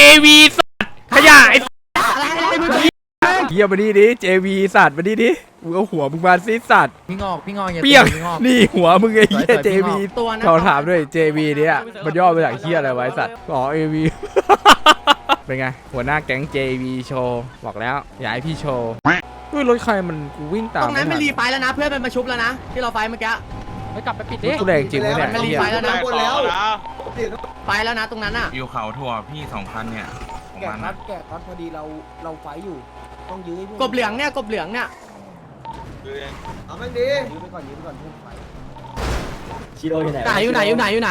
JV สัตว์ขยะไอ้เฮียมาดีดิ JV สัตว์มาดีดิมึงเอาหัวมึงมาซิสัตว์พี่งอกพี่งอกอย่าเปียกพี่งอก นี่หัวมึงไอ้เฮียสวยๆพี่ JV งอกตัวนะเราถามด้วย JV เนี่ยมันย่อมาจากเฮียอะไรไวะไอ้สัตว์อ๋อ AV เป็นไง หัวหน้าแก๊ง JV โชว์บอกแล้วอย่าให้พี่โชว์เฮ้ยรถใครมันกูวิ่งตามตรงนั้นไม่มันทัรีไฟแล้วนะ เพื่อนมันมาชุบแล้วนะ ที่เราไฟเมื่อกี้ ไปกลับไปปิดดิ กูแรงจริงไหมเนี่ยมันรีเฮียไฟแล้วนะหมดแล้วไฟแล้วนะตรงนั้นอะ อยู่เขาถั่วพี่สองพันเนี่ยของแกะมันคัอะดแกะคัดพอดีเราเราไฟอยู่ ต้องยื้อให้พื่นกบเหลืองเนี่ยกบเหลืองเนี่ยเอาแม่งดียื้อไปก่อนยื้อไปก่อนเพื่อนไฟไหนอยู่ไหนอยู่ไหนอยู่ไหน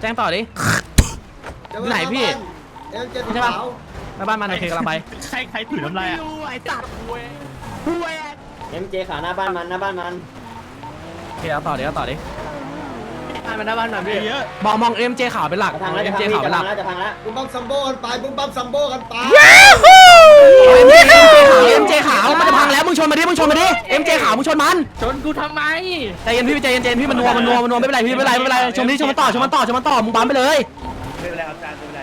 แจ้งต่อดิ ไหนพี่ เอ็มเจ็ดใช่ปะหน้าบ้านมันโอเคกำลังไป ใครใครถือน้ำลายอะไอ้สัตว์เอ็มเจขาหน้าบ้านมันหน้าบ้านมันโอเคเอาต่อดิเอาต่อดิ ไอ้มันหน้าบ้านหน่อยพี่เยอะมองมองเอ็มเจขาวเป็นหลักจะพังแล้วเอ็จะมพัเจงขาวแล้วเป็นหลักจะพังแล้วจะพังแล้วบุ้มบัมซัมโบกันไปบุ้มบัมซัมโบกันไปเอ็มเจขาวเอ็มเจขาวมันจะพังแล้วมึงชนมาดิมึงชนมาดิเอ็มเจขาวมึงชนมันชนกูทำไมใจเย็นพี่ใจเย็นใจเย็นพี่มันนัวมันนัวมันนัวไม่เป็นไรพี่ไม่เป็นไรไม่เป็นไรชมดิชมมันต่อชมมันต่อชมมันต่อมึงบัมไปเลยไม่เป็นไรครับอาจารย์ไม่เป็นไร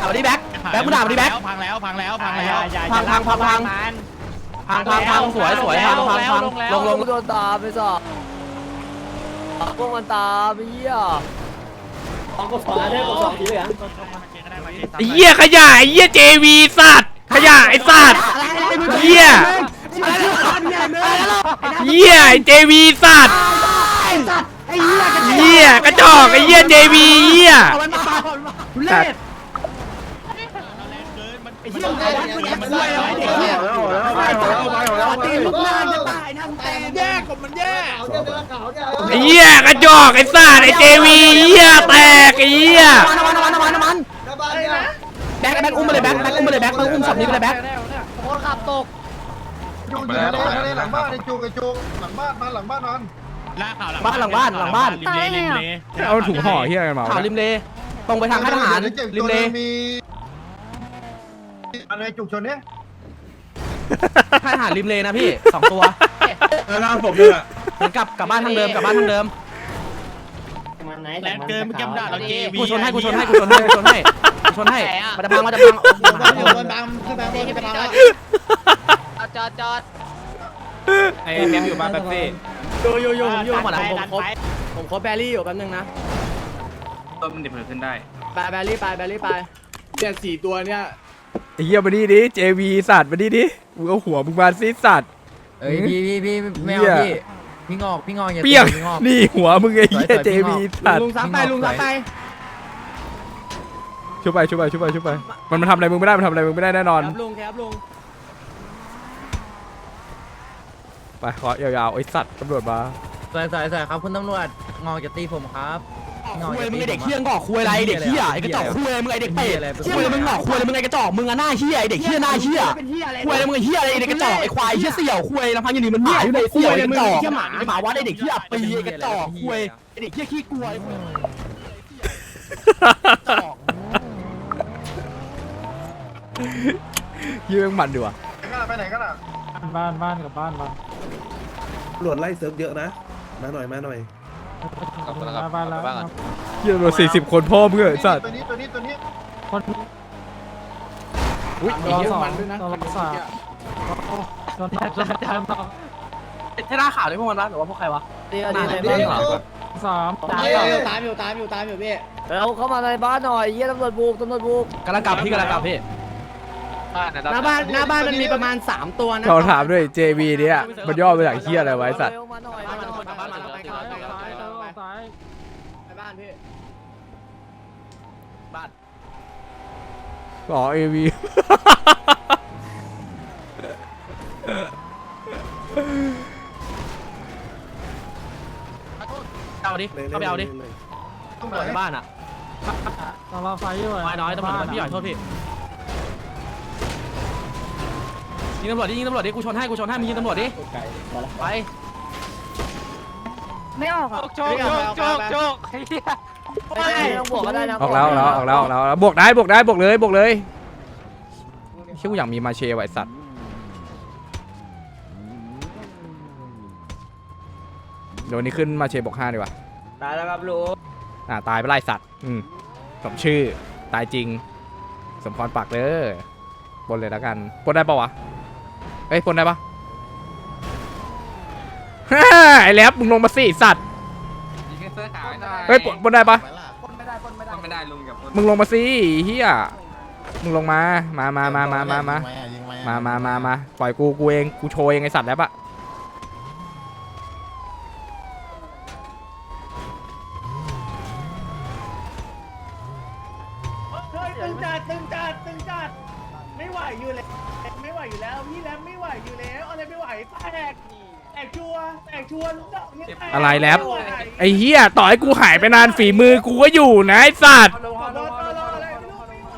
ด่ามาดิแบ็คแบ็คมึงด่ามาดิแบ็คพังแล้วพังแล้วพังแล้วพังพังพังพังพังพังพังสวยสวยพังพังพังลงลงโดนตามไปสอบ พวกมันตามไปเหี้ยสองกบสองนะเด้อกบสองสีเหลืองไอ้เหี้ยขยะไอ้เหี้ย JV สัตว์ขยะไอ้สัตว์เหี้ยเหี้ยไอ้ JV สัตว์เหี้ยกระจอกไอ้เหี้ย JV เหี้ยเอามันมาสัตว์ไอ้เหี้ยมันมันรวยแล้วไอ้เด็กเนี่ยตีลูกหน้าจะตายนั่งแต่ แย่กบมันแย่ขาวเนี่ยเนื้อขาวเนี่ยไอ้เหี้ยกระจอกไอ้สัตว์ไอ้ JV เหี้ยแตกไอ้เหี้ยน้ำมันน้ำมันน้ำมันน้ำมันหน้าบ้านเนี่ยแบ็คแบ็คอุ้มไปเลยแบ็คแบ็คอุ้มไปเลยแบ็คมึงอุ้มสับนี้ไปเลยแบ็คโคตรขับตกอยู่อยู่ในทะเลหลังบ้านไอ้จุกไอ้จุกหลังบ้านมาหลังบ้านนอนล่าข่าวหลังบ้านหลังบ้านหลังบ้านริมเลริมเลเอาถุงห่อเหี้ยกันมาข่าวริมเลตรงไปทางค่ายทหารริมเลมีอะไรจุกชนเนี่ยค่ายทหารริมเลนะพี่สองตัว แล้วผมเนี่ยเหมือนกับกลับบ้านทางเดิมกลับบ้านทางเดิมมันไหนแรงเกินเมื่อกี้มันด่าเราเจวีกูชนให้กูชนให้กูชนให้กูชนให้กูชนให้มันจะพังมันจะพังอยู่บนบัมขึ้นบัมขึ้นบัมจอดจอดไอ้เมมอยู่บ้านแบบซี่โยโยโยผมอยู่หมดแล้วผมครบผมครบแบรี่อยู่แป๊บนึงนะต้นมันเด็ดเพิ่มขึ้นได้ไปแบรี่ไปแบรี่ไปเนี่ยสี่ตัวเนี่ยไอ้เหี้ยมาดีดิ JV สัตว์มาดีดิมึงเอาหัวมึงมาซิสัตว์ เอ้ยพี่พี่พี่ไม่เอาเหี้ยพี่พี่งอกพี่งอกอย่าเปียกพี่งอก นี่หัวมึงไอ้เหี้ยสวยๆพี่ JV งอก สัตว์ลุงซับไปลุงซับไปช่วยไปช่วยไปช่วยไปช่วยไปมันมาทำอะไรมึงไม่ได้มันทำอะไรมึงไม่ได้แน่นอน ครับลุงครับลุงไปขอยาวๆไอ้สัตว์ตำรวจมาสวยสวยสวยครับคุณตำรวจงอกอย่าตีผมครับงอก คุอยย่ามึงตีไอเด็กผมเฮี้ยงก่อคุยอะไรเด็กเฮี้ยไอ้กระจอกคุยมึงไอเด็กเป็ดคุยมึงหงอกคุยมึงไอกระจอกมึงอะหน้าเฮี้ยไอเด็กเฮี้ยหน้าเฮี้ยเป็นเหี้ยอะไรคุยมึงไอเฮี้ยอะไรไอเด็กกระจอกไอควายเฮี้ยเสี่ยวคุยลำพังอยู่นี่มันหมาอยู่ในเสี่ยวไอกระจอกหมาหมาวัดไอเด็กเฮี้ยปีไอกระจอกคุยไอเด็กเฮี้ยขี้กลัวยืมมันดีกว่าไปไหนกันอะบ้านบ้านกับบ้านบ้านตำรวจไล่เซิร์ฟเยอะนะ มาหน่อย มาหน่อย บ้านแล้วยืมเราสี่สิบคนพ่อมึงเหรอไอ้สัตว์ตัวนี้ตัวนี้ตัวนี้คนอุ้ยไอ้รอเหี้ยสองรอสามโดนทับอาจารย์ต่อใช่หน้าข่าวได้พวกมันปะหรือว่าพวกใครวะดีดีในเด็บ้านกหน่อยสามตามอยู่ตามอยู่ตามอยู่ตามอยู่พี่เอาเข้ามาในบ้านหน่อยเยี่ยตำรวจบุกตำรวจบุกกำลังกลับพี่กำลังกลับพี่หน้าบ้านหน้าบ้านมันมีประมาณ 3 ตัวนะเราถามด้วย JV เนี่ยมันย่อมาจากเหี้ยอะไรไวะไอ้สัตว์เร็วมาหน่อย บ้านมันคนบ้านมันไปกันไปกันไปกันไป ซ้าย ไปบ้านพี่ อ๋อ AV เอาดิเข้าไปเอาดิในบ้านอะต้องรอไฟอยู่น้อยน้อยตำรวจพี่หน่อยโทษพี่ยิงตำรวจดิยิงตำรวจดิกูชนให้กูชนให้มึงยิงตำรวจดิไป ไม่ออกอะโจกโจกโจกโจกไม่ต้องบวกก็ได้นะออกแล้วออกแล้วออกแล้วออกแล้วออกแล้วบวกได้บวกได้บวกเลยบวกเลยเชื่อกูอยากมีมาเชไวะไอ้สัตว์เดี๋ยววันนี้ขึ้นมาเชบวกห้าดีกว่าตายแล้วครับลุงอ่าตายไปไล่สัตว์อืมสมชื่อตายจริง สมพรปากเด้อปล้นเลยแล้วกันปล้นได้ปะวะเอ้ยปล้นได้ปะ ไอ้แล็บมึงลงมาสิสัตว์ ยิเอ้ฮ้ยปล้นได้ปะไม่ได้ปะมึงลงมาสิเฮียมึงลงมา มามามามามามามามามามาปล่อยกูกูเองกูโชว์เองไอสัตว์แล้วปะเฮ้ยตึจัดตึงจัดตึงจัดไม่ไหวอยู่แล้วไม่ไหวอยู่แล้วพี่แล้วไม่ไหวอยู่แล้วอะไรไม่ไหวแตกนี แตกชัวร์แตกชัวร์ลูกดอกเนี่ยแตกอะไรแล็บม่หวไอเฮียต่อให้กูหายไปนานฝีมือกูก็อยู่นะไอสัตว์ขอโทษขอโทษอะไรไม่รู้ไม่ไหว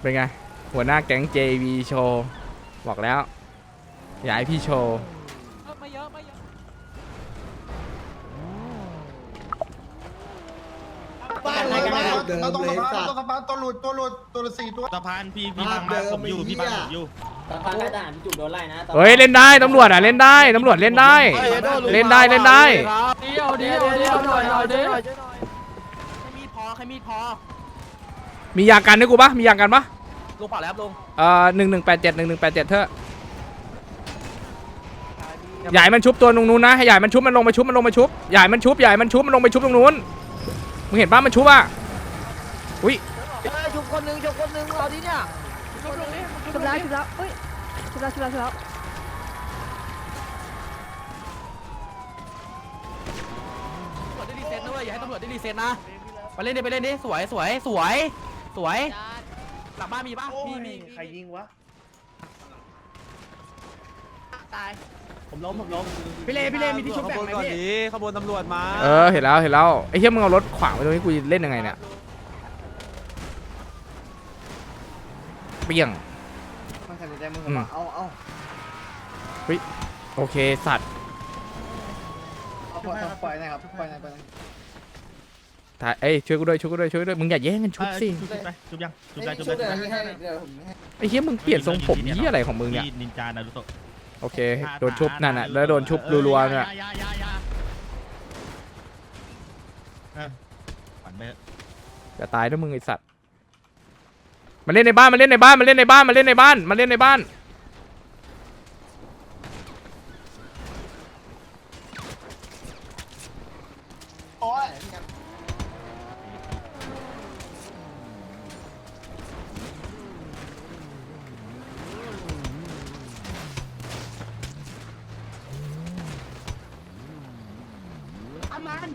เป็นไง หัวหน้าแก๊ง JV โชว์ บอกแล้ว อยากให้พี่โชว์ เลยบ้านเราต้องสะพานต้องสะพานตัวหลุดตัวหลุดตัวหลุดสี่ตัวสะพานพี่พี่บังมาผมอยู่พี่บังผมอยู่ตะพานค่ายทหารที่จุดโดนไล่นะเฮ้ยเล่นได้ตำรวจอะเล่นได้ตำรวจเล่นได้ เล่นได้เล่นได้ เดียวเดียวเดียวหน่อยหน่อยเดียวมีดพอใครมีดพอมียากันด้วยกูปะมียากันปะลุงเปล่าแล้วครับลุงเอ่อหนึ่งหนึ่งแปดเจ็ดหนึ่งหนึ่งแปดเจ็ดเถอะใหญ่มันชุบตัวตรงนู้นนะให้ใหญ่มันชุบมันลงมาชุบมันลงมาชุบใหญ่มันชุบใหญ่มันชุบมันลงไปชุบตรงนู้นมึงเห็นปะมันชุบอะ อุ้ยเฮ้ยชุบคนหนึ่งชุบคนหนึ่งเอาดิเนี่ยชุบลุงนี่ชุบแล้วชุบแล้วเฮ้ยชุบแล้วชุบแล้วชุบแล้วตำรวจได้รีเซ็ตนะเว้ยอย่าให้ตำรวจได้รีเซ็ตนะไปเล่นดิไปเล่นดิสวยสวยสวยสวยหลังบ้านมีปะมีมีใครยิงวะตายผมล้มผมล้มพี่เล่พี่เล่มีที่ชุบแบ่งไหมพี่ขบวนตำรวจมาเออเห็นแล้วเห็นแล้วไอ้เหี้ยมึงเอารถขวางไว้ตรงนี้กูจะเล่นยังไงเนี่ย เปี้ยง มันขัดใจมึงอืมเอาเอาโอเคสัตว์เอาปล่อยปล่อยนะครับปล่อยนะปล่อยนะถ่ายเอ้ยช่วยกูด้วยช่วยกูด้วยช่วยกูด้วยมึงอย่าแย่งกันชุบสิชุบไปชุบยังชุบได้ชุบได้ไอ้เหี้ยมึงเปลี่ยนทรงผมเหี้ยอะไรของมึงเนี่ยนินจานารุโตะโอเคโดนชุบนั่นน่ะแล้วโดนชุบรัวๆเนี่ยฝันไปจะตายด้วยมึงไอสัตว์ มันเล่นในบ้านมันเล่นในบ้านมันเล่นในบ้านมันเล่นในบ้านมันเล่นในบ้านตามมัน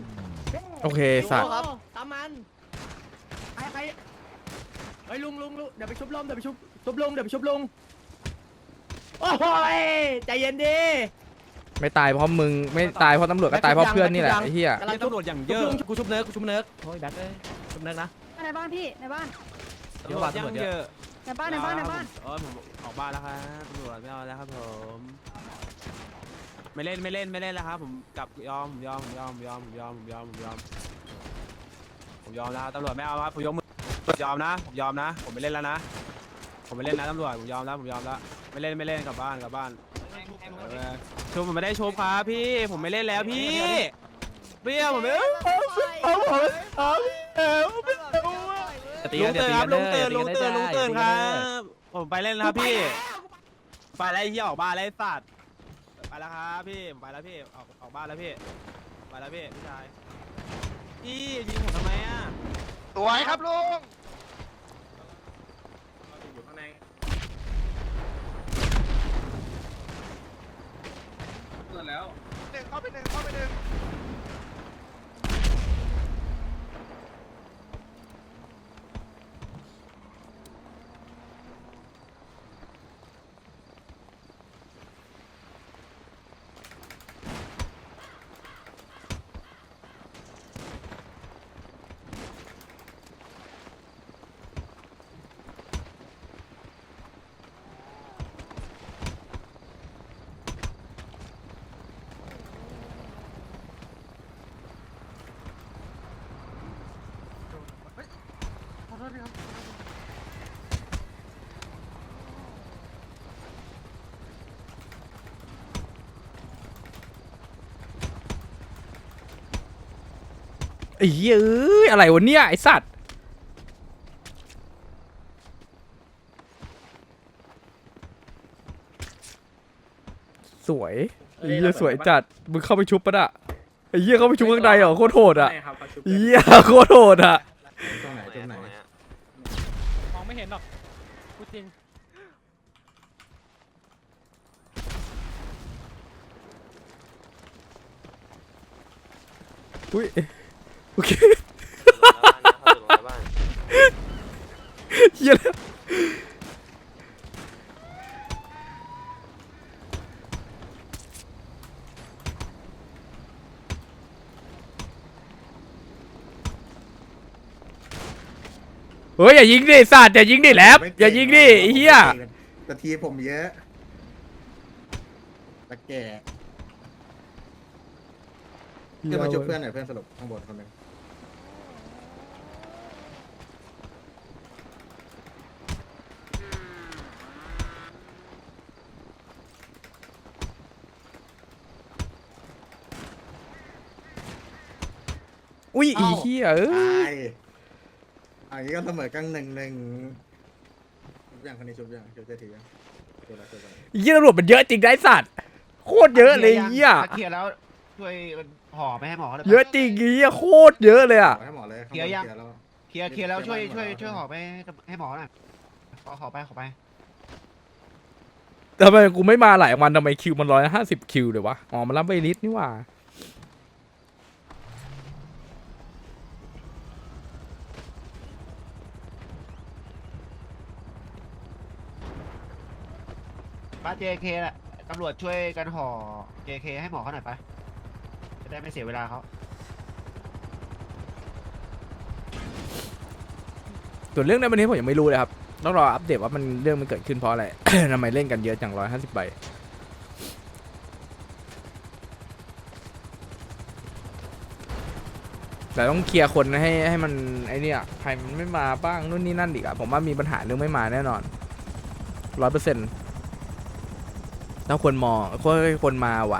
โอเคสัตว์ ครับตามมันใครใครเฮ้ยลุงลุงลุงเดี๋ยวไป ชุบลมเดี๋ยวไปชุบชุบลุงเดี๋ยวไปชุบลุงโอ้ยใจเย็นดิไม่ตายเพราะมึงไม่ตายเพราะตำรวจก็ตายเพราะเพื่อนนี่แหละไอ้เหี้ยกำลังตำรวจอย่างเยอะกูชุบเนิร์กกูชุบเนิร์กโอ้ยแบ็คเลยชุบเนิร์กนะในบ้านพี่ในบ้านตำรวจตำรวจเยอะในบ้านในบ้านในบ้านเออผมออกบ้านแล้วครับตำรวจไม่เอาแล้วครับผมไม่เล่นไม่เล่นไม่เล่นแล้วครับผมกลับยอมผมยอมผมยอมผมยอมผมยอมผมยอมผมยอมผมยอมแล้วตำรวจไม่เอาครับผมยกมือ ยอมนะผมยอมนะ ผมไม่เล่นแล้วนะ ผมไม่เล่นนะตำรวจผมยอมแล้วผมยอมแล้วไม่เล่นไม่เล่นกลับบ้านกลับบ้านเออชุบผมไม่ได้ชุบครับพี่ ผมไม่เล่นแล้วพี่เบี้ยผมไม่เอาผมไม่เอาลุงเตือนครับลุงเตือนลุงเตือนลุงเตือนครับ ผมไปเล่นแล้วครับพี่ ไปแล้วไอ้เหี้ยออกบ้านแล้วสัตว์ไปแล้วครับพี่ผมไปแล้วพี่ออกออกบ้านแล้วพี่ไปแล้วพี่พี่ชายพี่ยิงผมทำไมอะ สวยครับลุงอยู่ข้างในเปิดแล้วหนึ่งเข้าไปหนึ่งเข้าไปหนึ่ง ไอ้เหี้ยเออะไรวะเนี่ยไอสัตว์ สวยไอ้เหี้ยสวยจัด มึงเข้าไปชุบปะอะไอ้เหี้ยเข้าไปชุบข้างในเหรอโคตรโหดอะเหี้ยโคตรโหดอะ จริง อุ้ยโอเคเหี้ยแล้ว เฮ้ยอย่ายิงดิสัตว์อย่ายิงดิแลบอย่ายิงดิไอ้เฮียแต่ทีผมเยอะตะแก่เพื่อนมาจุบเพื่อนหน่อยเพื่อนสรุปข้างบนคนหนึ่งอุ้ยไอีเฮียเอ้ตาย ยอันนี้ก็เสมอกันหนึ่งหนึ่งชุบยังคนนี้ชุบยังชุบเจะทียังชุบแล้วชุบแล้วไอ้เฮียตำรวจมันเยอะจริงได้สัตว์โคตรเยอะเลยไอ้เฮียเคลียร์แล้วช่วยห่อไปให้หมอเลย เยอะจริงไอ้เฮียโคตรเยอะเลยอะขอให้หมอเลยข้างบนเคลียร์ยัง แล้ว เคลียร์เคลียร์แล้วช่วยช่วยช่วยห่อไปให้หมอหน่อยขอขอไปขอไปทำไมกูไม่มาหลายวันทำไมคิวมันร้อยห้าสิบคิวเลยวะอ๋อมันรับไปลิสต์นี่หว่า ป้า JK แหละตำรวจช่วยกันห่อ JK ให้หมอเขาหน่อยไปจะได้ไม่เสียเวลาเขาส่วนเรื่องในวันนี้ผมยังไม่รู้เลยครับต้องรออัปเดตว่ามันเรื่องมันเกิดขึ้นเพราะอะไร ทำไมเล่นกันเยอะจังร้อยห้าสิบใบแต่ต้องเคลียร์คนให้ให้มันไอเนี่ยใครมันไม่มาบ้างนู่นนี่นั่นอีกอะผมว่ามีปัญหาเรื่องไม่มาแน่นอนร้อยเปอร์เซ็นต์ ต้องคนมองคนคนมาไหว